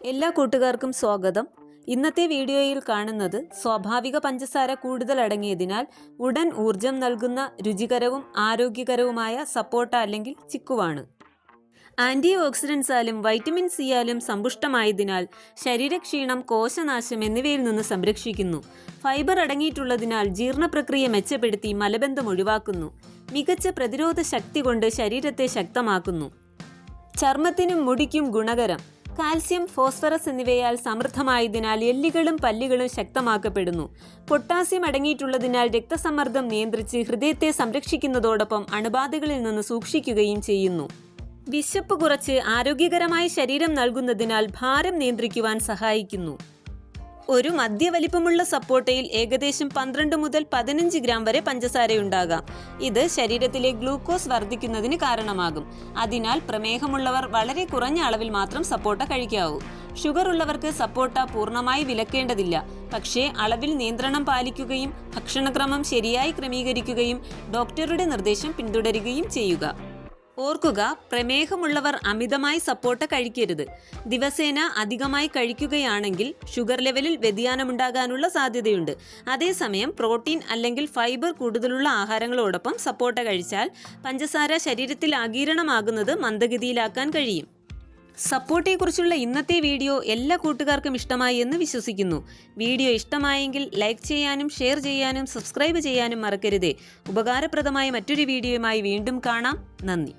എല്ലാ കൂട്ടുകാർക്കും സ്വാഗതം. ഇന്നത്തെ വീഡിയോയിൽ കാണുന്നത് സ്വാഭാവിക പഞ്ചസാര കൂടുതൽ അടങ്ങിയതിനാൽ ഉടൻ ഊർജം നൽകുന്ന രുചികരവും ആരോഗ്യകരവുമായ സപ്പോട്ട അല്ലെങ്കിൽ ചിക്കുവാണ്. ആന്റി ഓക്സിഡൻസാലും വൈറ്റമിൻ സിയാലും സമ്പുഷ്ടമായതിനാൽ ശരീരക്ഷീണം കോശനാശം എന്നിവയിൽ നിന്ന് സംരക്ഷിക്കുന്നു. ഫൈബർ അടങ്ങിയിട്ടുള്ളതിനാൽ ജീർണപ്രക്രിയ മെച്ചപ്പെടുത്തി മലബന്ധം ഒഴിവാക്കുന്നു. മികച്ച പ്രതിരോധ ശക്തി കൊണ്ട് ശരീരത്തെ ശക്തമാക്കുന്നു. ചർമ്മത്തിനും മുടിക്കും ഗുണകരം. കാൽസ്യം ഫോസ്ഫറസ് എന്നിവയാൽ സമൃദ്ധമായതിനാൽ എല്ലുകളും പല്ലുകളും ശക്തമാക്കപ്പെടുന്നു. പൊട്ടാസ്യം അടങ്ങിയിട്ടുള്ളതിനാൽ രക്തസമ്മർദ്ദം നിയന്ത്രിച്ച് ഹൃദയത്തെ സംരക്ഷിക്കുന്നതോടൊപ്പം അണുബാധകളിൽ നിന്ന് സൂക്ഷിക്കുകയും ചെയ്യുന്നു. വിശപ്പ് കുറച്ച് ആരോഗ്യകരമായ ശരീരം നൽകുന്നതിനാൽ ഭാരം നിയന്ത്രിക്കുവാൻ സഹായിക്കുന്നു. ഒരു മധ്യവലിപ്പമുള്ള സപ്പോട്ടയിൽ ഏകദേശം പന്ത്രണ്ട് മുതൽ പതിനഞ്ച് ഗ്രാം വരെ പഞ്ചസാരയുണ്ടാകാം. ഇത് ശരീരത്തിലെ ഗ്ലൂക്കോസ് വർദ്ധിക്കുന്നതിന് കാരണമാകും. അതിനാൽ പ്രമേഹമുള്ളവർ വളരെ കുറഞ്ഞ അളവിൽ മാത്രം സപ്പോട്ട കഴിക്കാവൂ. ഷുഗർ ഉള്ളവർക്ക് സപ്പോട്ട പൂർണമായി വിലക്കേണ്ടതില്ല. പക്ഷേ അളവിൽ നിയന്ത്രണം പാലിക്കുകയും ഭക്ഷണക്രമം ശരിയായി ക്രമീകരിക്കുകയും ഡോക്ടറുടെ നിർദ്ദേശം പിന്തുടരുകയും ചെയ്യുക. ഓർക്കുക പ്രമേഹമുള്ളവർ അമിതമായി സപ്പോർട്ട കഴിക്കരുത്. ദിവസേന അധികമായി കഴിക്കുകയാണെങ്കിൽ ഷുഗർ ലെവലിൽ വ്യതിയാനമുണ്ടാകാനുള്ള സാധ്യതയുണ്ട്. അതേസമയം പ്രോട്ടീൻ അല്ലെങ്കിൽ ഫൈബർ കൂടുതലുള്ള ആഹാരങ്ങളോടൊപ്പം സപ്പോർട്ട കഴിച്ചാൽ പഞ്ചസാര ശരീരത്തിൽ ആകീരണമാകുന്നത് മന്ദഗതിയിലാക്കാൻ കഴിയും. സപ്പോർട്ടയെക്കുറിച്ചുള്ള ഇന്നത്തെ വീഡിയോ എല്ലാ കൂട്ടുകാർക്കും ഇഷ്ടമായി എന്ന് വിശ്വസിക്കുന്നു. വീഡിയോ ഇഷ്ടമായെങ്കിൽ ലൈക്ക് ചെയ്യാനും ഷെയർ ചെയ്യാനും സബ്സ്ക്രൈബ് ചെയ്യാനും മറക്കരുതേ. ഉപകാരപ്രദമായ മറ്റൊരു വീഡിയോയുമായി വീണ്ടും കാണാം. നന്ദി.